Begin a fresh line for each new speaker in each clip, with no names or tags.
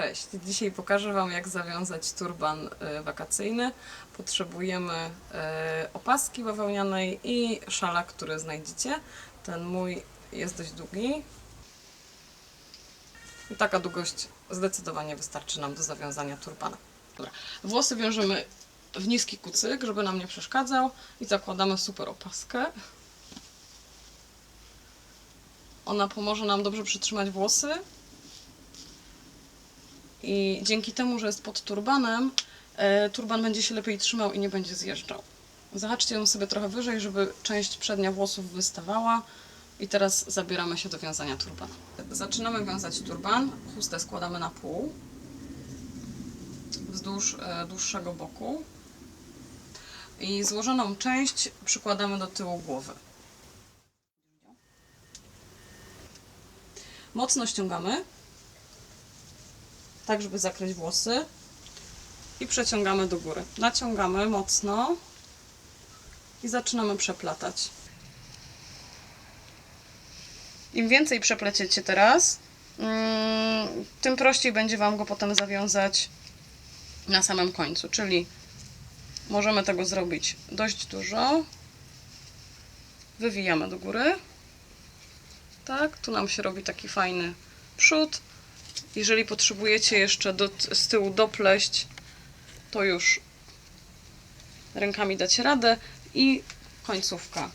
Cześć, dzisiaj pokażę Wam jak zawiązać turban y, wakacyjny. Potrzebujemy y, opaski bawełnianej i szala, który znajdziecie. Ten mój jest dość długi. I taka długość zdecydowanie wystarczy nam do zawiązania turbana. Dobra. Włosy wiążemy w niski kucyk, żeby nam nie przeszkadzał i zakładamy super opaskę. Ona pomoże nam dobrze przytrzymać włosy i dzięki temu, że jest pod turbanem, e, turban będzie się lepiej trzymał i nie będzie zjeżdżał. Zahaczcie ją sobie trochę wyżej, żeby część przednia włosów wystawała. I teraz zabieramy się do wiązania turbana. Zaczynamy wiązać turban. Chustę składamy na pół wzdłuż e, dłuższego boku. I złożoną część przykładamy do tyłu głowy. Mocno ściągamy tak żeby zakryć włosy i przeciągamy do góry. Naciągamy mocno i zaczynamy przeplatać. Im więcej przepleciecie teraz, mm, tym prościej będzie Wam go potem zawiązać na samym końcu, czyli możemy tego zrobić dość dużo. Wywijamy do góry. Tak, tu nam się robi taki fajny przód. Jeżeli potrzebujecie jeszcze do, z tyłu dopleść, to już rękami dacie radę i końcówka.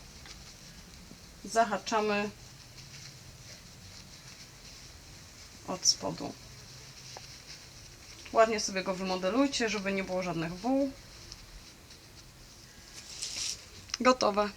Zahaczamy od spodu. Ładnie sobie go wymodelujcie, żeby nie było żadnych wół. Gotowe.